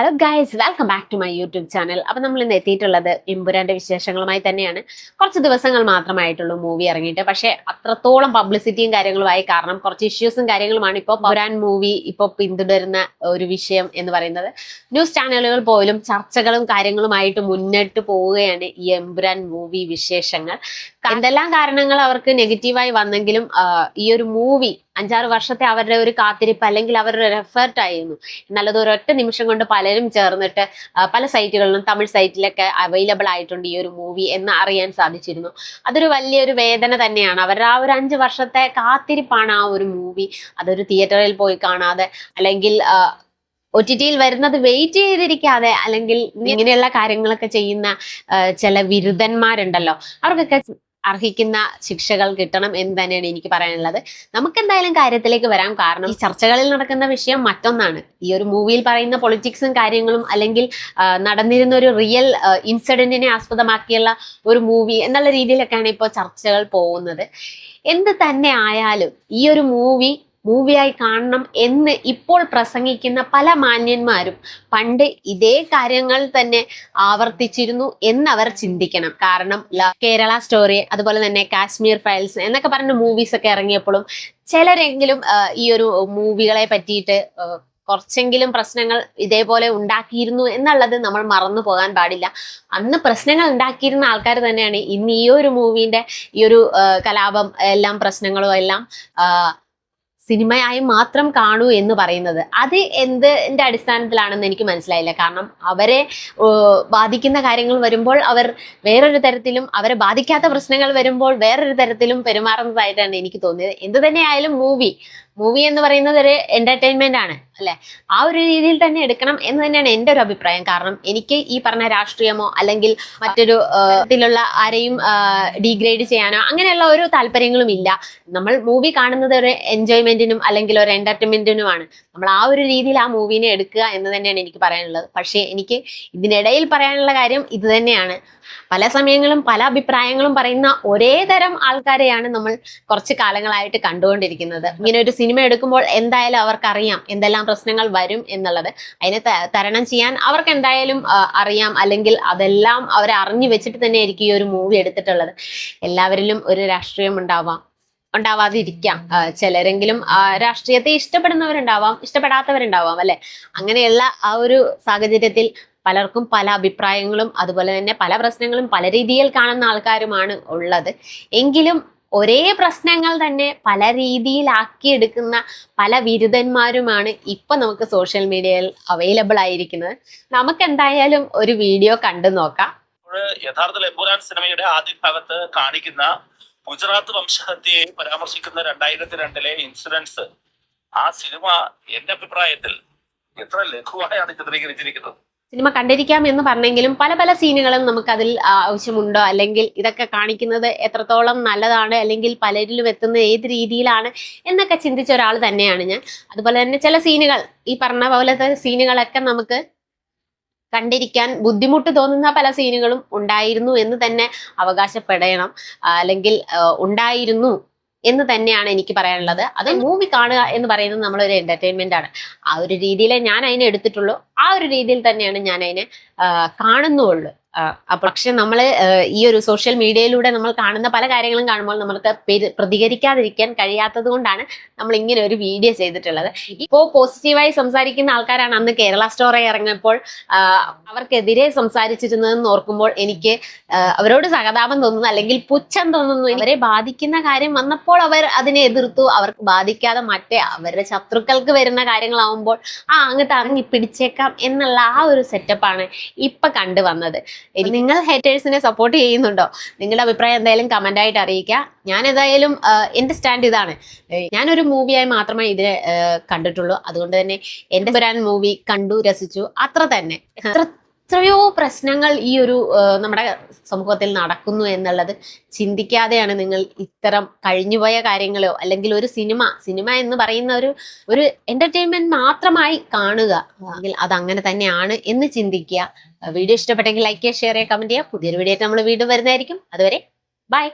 Hello guys welcome back to my YouTube channel അപ്പം നമ്മൾ ഇന്ന് എത്തിയിട്ടുള്ളത് എമ്പുരാന്റെ വിശേഷങ്ങളുമായി തന്നെയാണ്. കുറച്ച് ദിവസങ്ങൾ മാത്രമായിട്ടുള്ളൂ മൂവി ഇറങ്ങിയിട്ട്. പക്ഷേ അത്രത്തോളം പബ്ലിസിറ്റിയും കാര്യങ്ങളുമായി കാരണം കുറച്ച് ഇഷ്യൂസും കാര്യങ്ങളുമാണ് ഇപ്പോൾ പുരാൻ മൂവി ഇപ്പോൾ പിന്തുടരുന്ന ഒരു വിഷയം എന്ന് പറയുന്നത്. ന്യൂസ് ചാനലുകൾ പോലും ചർച്ചകളും കാര്യങ്ങളുമായിട്ട് മുന്നിട്ട് പോവുകയാണ് ഈ എമ്പുരാൻ മൂവി വിശേഷങ്ങൾ. എന്തെല്ലാം കാരണങ്ങൾ അവർക്ക് നെഗറ്റീവായി വന്നെങ്കിലും ഈ ഒരു മൂവി അഞ്ചാറ് വർഷത്തെ അവരുടെ ഒരു കാത്തിരിപ്പ് അല്ലെങ്കിൽ അവരുടെ ഒരു എഫേർട്ട് ആയിരുന്നു. എന്നാൽ ഒരൊറ്റ നിമിഷം കൊണ്ട് പലരും ചേർന്നിട്ട് പല സൈറ്റുകളിലും തമിഴ് സൈറ്റിലൊക്കെ അവൈലബിൾ ആയിട്ടുണ്ട് ഈ ഒരു മൂവി എന്ന് അറിയാൻ സാധിച്ചിരുന്നു. അതൊരു വലിയൊരു വേദന തന്നെയാണ്. അവരുടെ ആ ഒരു അഞ്ച് വർഷത്തെ കാത്തിരിപ്പാണ് ആ ഒരു മൂവി. അതൊരു തിയേറ്ററിൽ പോയി കാണാതെ അല്ലെങ്കിൽ ഒ ടി ടിയിൽ വരുന്നത് വെയിറ്റ് ചെയ്തിരിക്കാതെ അല്ലെങ്കിൽ ഇങ്ങനെയുള്ള കാര്യങ്ങളൊക്കെ ചെയ്യുന്ന ചില വിരുദ്ധന്മാരുണ്ടല്ലോ. അവർക്കൊക്കെ അർഹിക്കുന്ന ശിക്ഷകൾ കിട്ടണം എന്ന് തന്നെയാണ് എനിക്ക് പറയാനുള്ളത്. നമുക്ക് എന്തായാലും കാര്യത്തിലേക്ക് വരാം. കാരണം ഈ ചർച്ചകളിൽ നടക്കുന്ന വിഷയം മറ്റൊന്നാണ്. ഈ ഒരു മൂവിയിൽ പറയുന്ന പൊളിറ്റിക്സും കാര്യങ്ങളും അല്ലെങ്കിൽ നടന്നിരുന്ന ഒരു റിയൽ ഇൻസിഡന്റിനെ ആസ്പദമാക്കിയുള്ള ഒരു മൂവി എന്നുള്ള രീതിയിലൊക്കെയാണ് ഇപ്പോൾ ചർച്ചകൾ പോകുന്നത്. എന്ത് തന്നെ ആയാലും ഈ ഒരു മൂവി മൂവിയായി കാണണം എന്ന് ഇപ്പോൾ പ്രസംഗിക്കുന്ന പല മാന്യന്മാരും പണ്ട് ഇതേ കാര്യങ്ങൾ തന്നെ ആവർത്തിച്ചിരുന്നു എന്നവർ ചിന്തിക്കണം. കാരണം കേരള സ്റ്റോറി അതുപോലെ തന്നെ കാശ്മീർ ഫയൽസ് എന്നൊക്കെ പറഞ്ഞ മൂവീസ് ഒക്കെ ഇറങ്ങിയപ്പോഴും ചിലരെങ്കിലും ഈ ഒരു മൂവികളെ പറ്റിയിട്ട് കുറച്ചെങ്കിലും പ്രശ്നങ്ങൾ ഇതേപോലെ ഉണ്ടാക്കിയിരുന്നു എന്നുള്ളത് നമ്മൾ മറന്നു പോകാൻ പാടില്ല. അന്ന് പ്രശ്നങ്ങൾ ഉണ്ടാക്കിയിരുന്ന ആൾക്കാർ തന്നെയാണ് ഇന്ന് ഈ ഒരു മൂവിന്റെ ഈ ഒരു കലാപം എല്ലാം പ്രശ്നങ്ങളും എല്ലാം സിനിമയായി മാത്രം കാണൂ എന്ന് പറയുന്നത്. അത് എന്തിന്റെ അടിസ്ഥാനത്തിലാണെന്ന് എനിക്ക് മനസ്സിലായില്ല. കാരണം അവരെ ബാധിക്കുന്ന കാര്യങ്ങൾ വരുമ്പോൾ അവർ വേറൊരു തരത്തിലും അവരെ ബാധിക്കാത്ത പ്രശ്നങ്ങൾ വരുമ്പോൾ വേറൊരു തരത്തിലും പെരുമാറുന്നതായിട്ടാണ് എനിക്ക് തോന്നിയത്. എന്ത് തന്നെയായാലും മൂവി മൂവി എന്ന് പറയുന്നത് ഒരു എന്റർടൈൻമെന്റ് ആണ് അല്ലെ? ആ ഒരു രീതിയിൽ തന്നെ എടുക്കണം എന്ന് തന്നെയാണ് എന്റെ ഒരു അഭിപ്രായം. കാരണം എനിക്ക് ഈ പറഞ്ഞ രാഷ്ട്രീയമോ അല്ലെങ്കിൽ മറ്റൊരു ഇതിലുള്ള ആരെയും ഡീഗ്രേഡ് ചെയ്യാനോ അങ്ങനെയുള്ള ഒരു താല്പര്യങ്ങളും ഇല്ല. നമ്മൾ മൂവി കാണുന്നത് ഒരു എൻജോയ്മെന്റിനും അല്ലെങ്കിൽ ഒരു എന്റർടൈൻമെന്റിനുമാണ് നമ്മൾ ആ ഒരു രീതിയിൽ ആ മൂവിനെ എടുക്കുക എന്ന് തന്നെയാണ് എനിക്ക് പറയാനുള്ളത്. പക്ഷേ എനിക്ക് ഇതിനിടയിൽ പറയാനുള്ള കാര്യം ഇത് തന്നെയാണ്. പല സമയങ്ങളും പല അഭിപ്രായങ്ങളും പറയുന്ന ഒരേ തരം ആൾക്കാരെയാണ് നമ്മൾ കുറച്ച് കാലങ്ങളായിട്ട് കണ്ടുകൊണ്ടിരിക്കുന്നത്. ഇങ്ങനെ ഒരു സിനിമ എടുക്കുമ്പോൾ എന്തായാലും അവർക്കറിയാം എന്തെല്ലാം പ്രശ്നങ്ങൾ വരും എന്നുള്ളത്. അതിനെ തരണം ചെയ്യാൻ അവർക്ക് എന്തായാലും അറിയാം. അല്ലെങ്കിൽ അതെല്ലാം അവരെ അറിഞ്ഞു വെച്ചിട്ട് തന്നെ ആയിരിക്കും ഈ ഒരു മൂവി എടുത്തിട്ടുള്ളത്. എല്ലാവരിലും ഒരു രാഷ്ട്രീയം ഉണ്ടാവാം ഉണ്ടാവാതിരിക്കാം. ചിലരെങ്കിലും രാഷ്ട്രീയത്തെ ഇഷ്ടപ്പെടുന്നവരുണ്ടാവാം ഇഷ്ടപ്പെടാത്തവരുണ്ടാവാം അല്ലെ? അങ്ങനെയുള്ള ആ ഒരു സാഹചര്യത്തിൽ പലർക്കും പല അഭിപ്രായങ്ങളും അതുപോലെ തന്നെ പല പ്രശ്നങ്ങളും പല രീതിയിൽ കാണുന്ന ആൾക്കാരുമാണ് ഉള്ളത്. എങ്കിലും ഒരേ പ്രശ്നങ്ങൾ തന്നെ പല രീതിയിലാക്കിയെടുക്കുന്ന പല ബിരുദന്മാരുമാണ് ഇപ്പൊ നമുക്ക് സോഷ്യൽ മീഡിയയിൽ അവൈലബിൾ ആയിരിക്കുന്നത്. നമുക്ക് എന്തായാലും ഒരു വീഡിയോ കണ്ടു നോക്കാം. യഥാർത്ഥത്തിൽ എമ്പുരാൻ സിനിമയുടെ ആദ്യ ഭാഗത്ത് കാണിക്കുന്ന ഗുജറാത്ത് വംശഹത്യയെ പരാമർശിക്കുന്ന രണ്ടായിരത്തി രണ്ടിലെ ഇൻസിഡൻസ് ആ സിനിമ എന്റെ അഭിപ്രായത്തിൽ എത്ര ലഘുവായാണ് ചിത്രീകരിച്ചിരിക്കുന്നത്. സിനിമ കണ്ടിരിക്കാം എന്ന് പറഞ്ഞെങ്കിലും പല പല സീനുകളും നമുക്കതിൽ ആവശ്യമുണ്ടോ? അല്ലെങ്കിൽ ഇതൊക്കെ കാണിക്കുന്നത് എത്രത്തോളം നല്ലതാണ്? അല്ലെങ്കിൽ പലരിലും എത്തുന്ന ഏത് രീതിയിലാണ്? എന്നൊക്കെ ചിന്തിച്ച ഒരാൾ തന്നെയാണ് ഞാൻ. അതുപോലെ തന്നെ ചില സീനുകൾ ഈ പറഞ്ഞ പോലത്തെ സീനുകളൊക്കെ നമുക്ക് കണ്ടിരിക്കാൻ ബുദ്ധിമുട്ട് തോന്നുന്ന പല സീനുകളും ഉണ്ടായിരുന്നു എന്ന് തന്നെ അവകാശപ്പെടണം. അല്ലെങ്കിൽ ഉണ്ടായിരുന്നു എന്ന് തന്നെയാണ് എനിക്ക് പറയാനുള്ളത്. അത് മൂവി കാണുക എന്ന് പറയുന്നത് നമ്മളൊരു എന്റർടൈൻമെന്റ് ആണ്. ആ ഒരു രീതിയിലേ ഞാൻ അതിനെ എടുത്തിട്ടുള്ളൂ. ആ ഒരു രീതിയിൽ തന്നെയാണ് ഞാൻ അതിനെ കാണുന്നുള്ളൂ. പക്ഷെ നമ്മൾ ഈ ഒരു സോഷ്യൽ മീഡിയയിലൂടെ നമ്മൾ കാണുന്ന പല കാര്യങ്ങളും കാണുമ്പോൾ നമ്മൾക്ക് പെരു- പ്രതികരിക്കാതിരിക്കാൻ കഴിയാത്തത് കൊണ്ടാണ് നമ്മൾ ഇങ്ങനെ ഒരു വീഡിയോ ചെയ്തിട്ടുള്ളത്. ഇപ്പോ പോസിറ്റീവായി സംസാരിക്കുന്ന ആൾക്കാരാണ് അന്ന് കേരള സ്റ്റോറി ഇറങ്ങിയപ്പോൾ അവർക്കെതിരെ സംസാരിച്ചിരുന്നതെന്ന് ഓർക്കുമ്പോൾ എനിക്ക് അവരോട് സഹതാപം തോന്നുന്നു അല്ലെങ്കിൽ പുച്ഛം തോന്നുന്നു. അവരെ ബാധിക്കുന്ന കാര്യം വന്നപ്പോൾ അവർ അതിനെ എതിർത്തു. അവർക്ക് ബാധിക്കാതെ മറ്റേ അവരുടെ ശത്രുക്കൾക്ക് വരുന്ന കാര്യങ്ങളാവുമ്പോൾ ആ അങ്ങ് തങ്ങി പിടിച്ചേക്കാം എന്നുള്ള ആ ഒരു സെറ്റപ്പാണ് ഇപ്പൊ കണ്ടുവന്നത്. ഇനി നിങ്ങൾ ഹേറ്റേഴ്സിനെ സപ്പോർട്ട് ചെയ്യുന്നുണ്ടോ? നിങ്ങളുടെ അഭിപ്രായം എന്തായാലും കമന്റ് ആയിട്ട് അറിയിക്കുക. ഞാൻ ഏതായാലും എന്റെ സ്റ്റാൻഡ് ഇതാണ്. ഞാനൊരു മൂവിയായി മാത്രമേ ഇതിനെ കണ്ടിട്ടുള്ളൂ. അതുകൊണ്ട് തന്നെ എന്റെ പുരാൻ മൂവി കണ്ടു രസിച്ചു. അത്ര തന്നെ. അത്ര എത്രയോ പ്രശ്നങ്ങൾ ഈ ഒരു നമ്മുടെ സമൂഹത്തിൽ നടക്കുന്നു എന്നുള്ളത് ചിന്തിക്കാതെയാണ് നിങ്ങൾ ഇത്തരം കഴിഞ്ഞുപോയ കാര്യങ്ങളോ അല്ലെങ്കിൽ ഒരു സിനിമ സിനിമ എന്ന് പറയുന്ന ഒരു ഒരു എന്റർടൈൻമെന്റ് മാത്രമായി കാണുക. അല്ലെങ്കിൽ അത് അങ്ങനെ തന്നെയാണ് എന്ന് ചിന്തിക്കുക. വീഡിയോ ഇഷ്ടപ്പെട്ടെങ്കിൽ ലൈക്ക് ചെയ്യുക ഷെയർ ചെയ്യുക കമന്റ് ചെയ്യുക. പുതിയൊരു വീഡിയോ നമ്മൾ വീണ്ടും വരുന്നതായിരിക്കും. അതുവരെ ബൈ